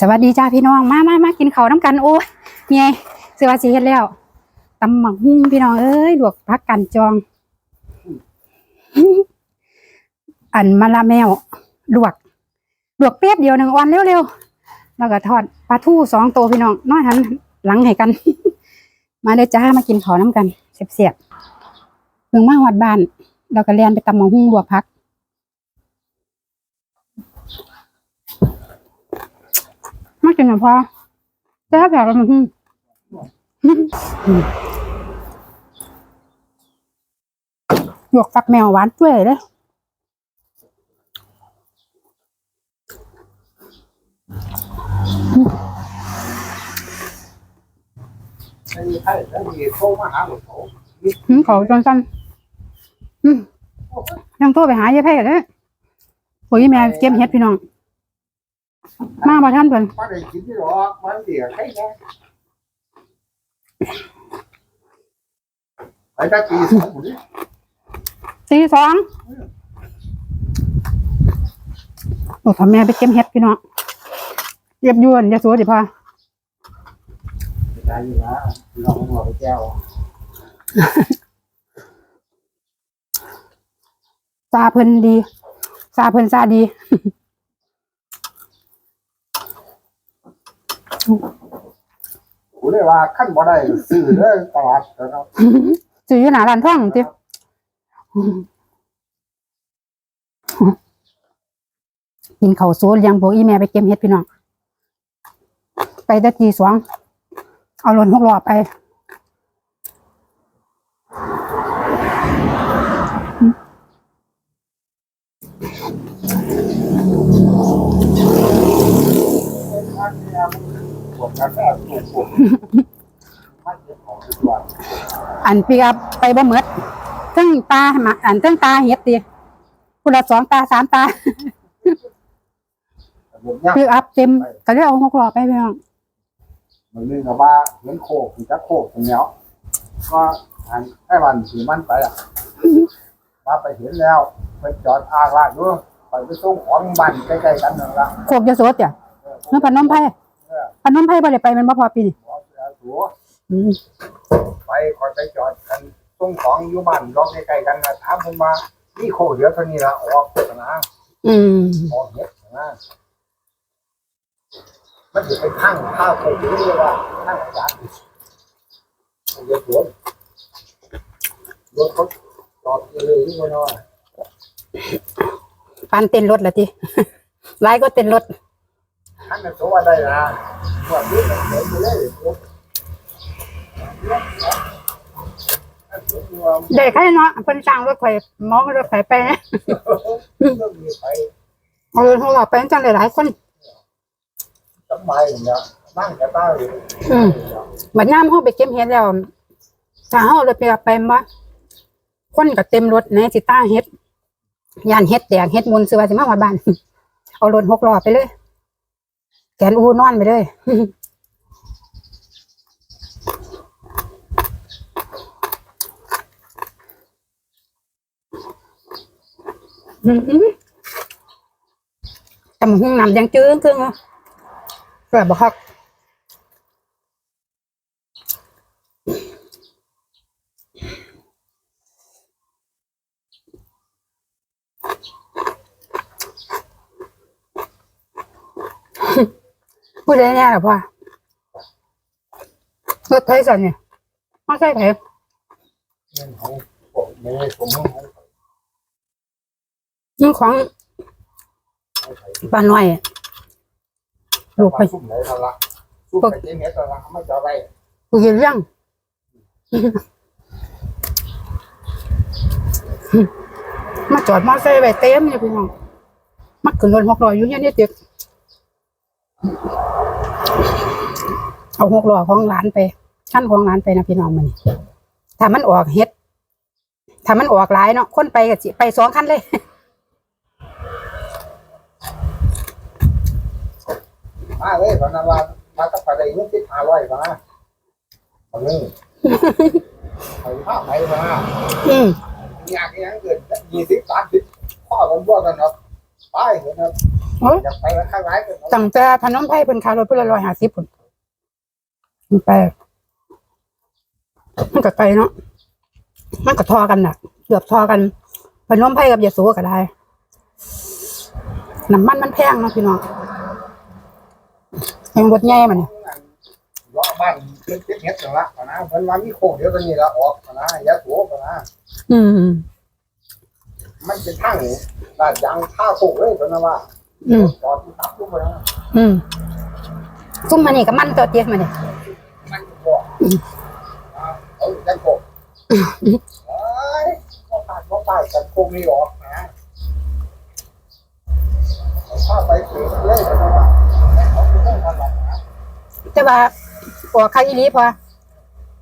สวัสดีจ้าพี่น้องมามามากินข้าวน้ำกันโอ้ยไงสวัสดีเฮ็ดแล้วตำหมักหุ้งพี่น้องเอ้ยลวกพักกันจอง อันมะละแมวลวกลวกเปียบเดียวหนึ่งวันเร็วๆแล้วก็ทอดปลาทูสองตัวพี่น้องน้อยหันหลังให้กัน มาเด้อจ้ามากินข้าวน้ำกันเสียบๆเพิ่งมาหอดบ้านเราก็เรียนไปตำหมักหุ้งลวกพัก มากินกับพ่อแซ่บแบบมันหยวกฟักแมวหวานด้วยเลยหืมเขาจนสั้นอืมยังโทรไปหายายแพ้เลยโอ้ยแม่เก็บเฮ็ดพี่น้อง มาบ่ท่านเพิ่นมาได้กินที่หรอกมันเดี๋ยวใครแน่ไอ้ตาตีสองคนนี้ตีสองโอ้พ่อแม่ไปเก็บเฮ็ดพี่น้องเรียบยวนอย่าสัวดิพ่อได้อยู่นะลองหัวไปแก้วซาเพิ่นดีซาเพิ่นซาดี กูเลยว่าขั้นบ่ได้ซื้อเด้อตลาดนะครับซื้ออยู่หน้าร้านทองติกินข้าวโซนยังพวกอีแม่ไปเก็บเฮ็ดพี่น้อง ไปแต่ตีสวง เอารถหกล้อไป พวกกาแฟถูกพวกมันเก็บของทุกวันอันปีกับไปบ่เหมือดทั้งตาหมาอันทั้งตาเฮ็ดติคนละสองตาสามตาผมยักปีอัพเต็มก็เลยเอาหกล้อไปพี่น้องมันนึกว่าเห็นโคกจักโคกตรงเนี้ยก็อันไอ้วันถือมันไปอะมาไปเห็นแล้วไปจอดอากลาดด้วยไปไปส่งของบ้านใกล้ๆกันนั่นละโคกยะโสดจ้ะเมื่อพนมไผ่ พนมไผ่บ่ได้ไปแมันบ่พอปีนี่หัวเสือสัวอืมไปคอยไปจอดกันส่งของอยู่บ้านรอบใกล้ๆกันนะถามผมมานี่โคเดียวเท่านี้ละออกนะอืมออกเห็ดนะมันจะไปข้างข้าวโคเดียวเลยว่าข้างอาจารย์เดี๋ยวสวนรถเขาจอดเลยนี่มันว่าปานเต้นรถละติหลายก็เต้นรถ ท่านจะโซว่าได้นะว่าเรื่องเดินไปเลยรถได้ใครเนาะเพิ่นจ้างรถไฟมองรถไฟไปนะเรื่องนี้ไปเอารถของเราไปจังหลายๆคนสมัยเนี่ยนั่งกับตาอยู่อืมบัดยามเฮาไปเก็บเฮ็ดแล้วถ้าเฮารถไปรับไปบ่คนก็เต็มรถในสิตาเฮ็ดย่านเฮ็ดแดงเฮ็ดมุนสิว่าสิมาฮอดบ้าน เอารถหกล้อไปเลย แกนอูนอนไปเลยตำหุ่งนำยังจื้อครึ่งอะเกิดบ่คัก พูดได้แน่หรอพ่อรถไถสันเนี่ยมาใช่ไถเงินของผมในผมของนี่ของป้าน้อยลูกไปซุ่มไหนทะละซุ่มไปเจ๊เม็ดทะละไม่จะไรกูกินยังมาจอดมอไซค์ไว้เต็มเลยพี่น้องมาขึ้นรถหกล้ออยู่เนี่ยนี่เด็ก เอาหกล้อของหลานไปขั้นของหลานไปนะพี่น้องมันถ้ามันออกเฮ็ดถ้ามันออกหลายเนาะคนไปก็สิไปสองคันเลยมาเลยพนันว่ามาตั้งแต่เงินที่หาร้อยมาตอนนี้ไปผ้าไปมาอืมอยากยังเกิดยี่สิบสามสิบข้อผมบอกกันครับไปเถอะครับ โอ้ยอยากไปข้างไหนก็ตั้งแต่พนมไพรเพิ่นขายรถเพิ่นละร้อยห้าสิบพุ่นมันไปมันก็ไกลเนาะมันก็ทอกันน่ะเกือบทอกันพนมไพรกับยะโสก็ได้น้ำมันมันแพงเนาะพี่น้องยังรถใหญ่มันเนี่ยล้อบ้านเก็บเห็ดจังละนะเพิ่นว่ามีโคกเดี๋ยวตอนนี้ละออกนะยาสูบนะอืม มันเป็นทางลาดยางท่าโคกเลยเพิ่นว่า อืมจอดตับลงไปนะอืมซุ่มมานี่ก็มันตัวเตี้ยมาเนี่ยมันก็เอาจังโคกเอ้ยบ่ปาดบ่ปาดกันโคกนี่ออกนะถ้าไปถึงเลยเพิ่นว่าเขาจะต้องทำหลักนะแต่ว่าออกค่าอีหลีพอ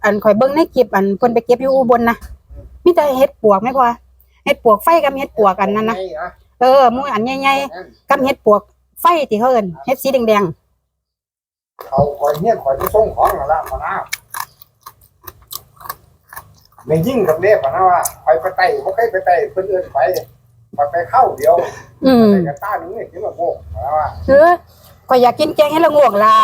อันข่อยเบิ่งในคลิปอันเพิ่นไปเก็บอยู่อุบลนะมีแต่เฮ็ดปวกไหมพอเฮ็ดปวกไฟกับเฮ็ดปวกอันนั้นนะเออหมูอันใหญ่ๆกับเฮ็ดปวกไฟที่เขาเอิ้นเฮ็ดสีแดงเขาคอยเฮียนคอยที่ส่งของนั่นละพอนะในยิ่งกับเล็บพอนะว่าไปไปไต่บ่เคยไปไต่เพิ่นเอิ้นไปไปไปเข้าเดียวๆอืมไปกับตาหนึงนี่คิดว่าโง่พอนะว่าเออข่อยอยากกินแกงเฮ็ดละโงกล่ะ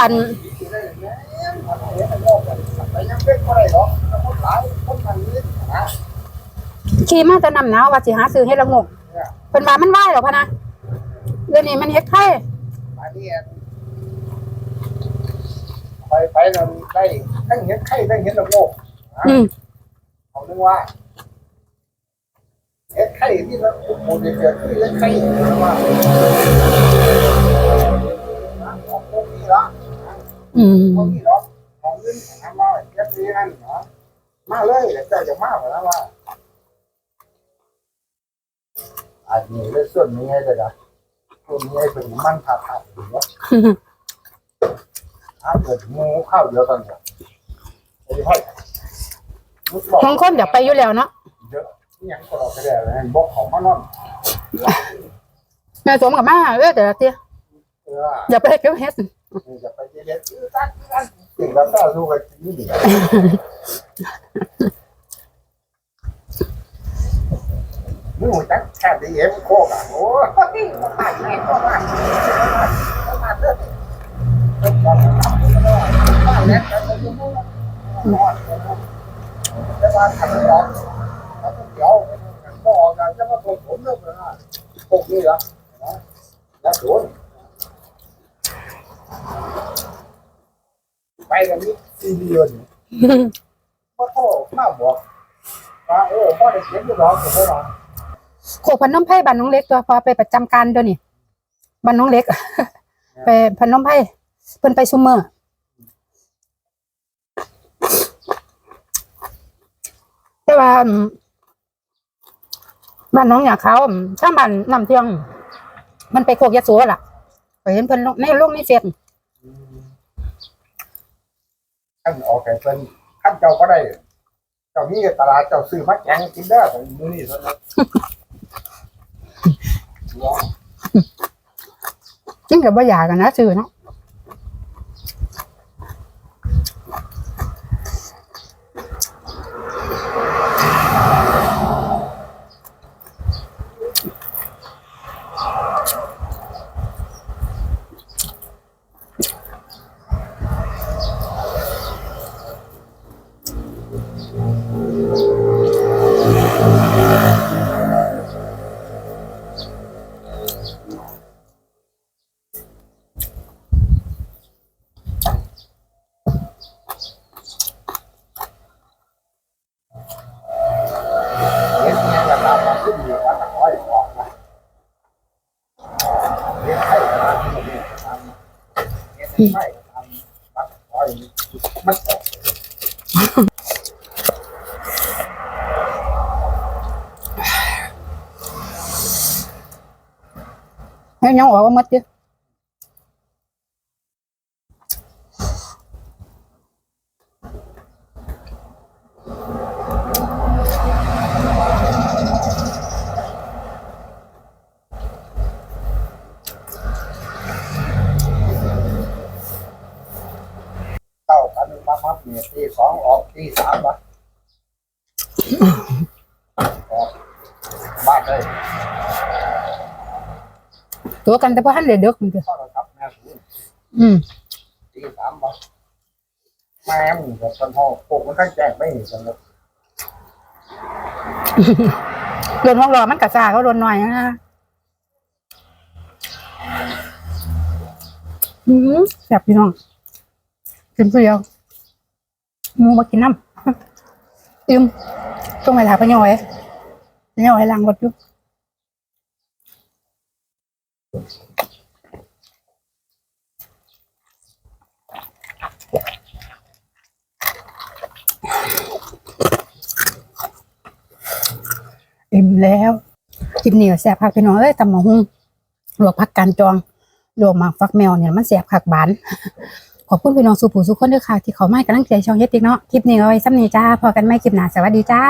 อันสิได้แม่นพอนะเฮ็ดให้โง่กันไปยังเด็กบ่ได้หรอกคนหลายคนมันนี่นะ ขี่มาแต่น้ำหนาวว่าสิหาซื้อเฮ็ดละโงกเนี่ยเพิ่นว่ามันไหวหรอพะนะเดี๋ยวนี้มันเฮ็ดไข่อันนี้ไปไปนั่นได้ทั้งเห็ดไข่ทั้งเห็ดละโง่อืมเขานึกว่าเห็ดไข่ที่เราโมเดลเกิดขึ้นเห็ดไข่ว่าของพวกนี้ละอืมพวกนี้หรอของเงินทำมาเก็บนี้นั่นเหรอมาเลยเจ้าจะมาเหรอว่า อันนี้เลยส่วนนี้ให้เลยนะส่วนนี้ให้เป็นมันผัดผัดหรือว่าถ้าเกิดงูข้าวเดียวกันเนี่ยไอ้ให้ลูกบอกบางคนอยากไปอยู่แล้วเนาะเยอะนี่ยังก็เราไปได้เลยบอกของมานอนแม่สมกับมาเออแต่ละเตี้ยเอออย่าไปเก็บเฮ็ดจะไปเย็นๆตั้งตั้งสิ่งแบบนั้นสู้กันนี่ดิ มึงจักแค่ดีเอ็มโคกอะโอ้ยมาตายแม่ก็มามาเถอะเป็นความทำก็ได้บ้านเล็กแต่เป็นมุ่งนอนแต่ว่าทำร้อนทำเดี๋ยวก็ออกงานจะมาส่งผมเรื่องนะพวกนี้เหรอนะแล้วโดนไปกันนี้ซีเรียนพ่อโทษมาบอกว่าเออพ่อได้เขียนอยู่หรอกผมว่า โคกพนมไพรบ้านน้องเล็กตัวพอไปประจำการตัวนี่บ้านน้องเล็ก ไปพนมไพรเพิ่นไปซุมเมอร์แต่ว่าบ้านน้องอยากเขาถ้าบ้านน้ำเที่ยง มันไปโคกยะโสล่ะไปเห็นเพิ่นในลงในเฟซขั้นออกแก่เป็นขั้นเจ้าก็ได้ เจ้ามีตลาดเจ้าซื้อมาแกงกินได้แต่มือนี่เท่า นั้นจริงกับว่าอยากกันนะชื่อเนาะำเห็นไข่ก็ทำตะคอยมันออก ให้ยังออกว่าหมดเด้อ เต้ากันมาพับ เนี่ยตีสองออกตีสามวะออกบ้านเลยตัวกันแต่พอท่านเด็ดเด็กมันคือพ่อเราทับแม่สูงอืมตีสามบ่แม่มึงกับคนพ่อโคกมันตั้งแจกไม่เห็นกันเลยโดนหกล้อมันกระซ่าเขาโดนหน่อยนะอืมแซ่บพี่น้องกินผู้เดียว หมูมากินน้ำอืมต้องไปถามพะยอยพะยอยล้างรถอยู่อิ่มแล้วกินเหนียวแซ่บผักพี่น้องเอ้ยตำหมะฮุ่งลวกผักกานจองลวกหมากฟักแมวเนี่ยมันแซ่บผักบาน ขอบคุณพี่น้องสุผู้สุขคนด้วยค่ะ ที่เขาไม่กำลังใจช่องเย็ดติ๊กเนาะคลิปนี้เอาไว้ซ้ำนี้จ้าพอกันไม่คลิปหน้าสวัสดีจ้า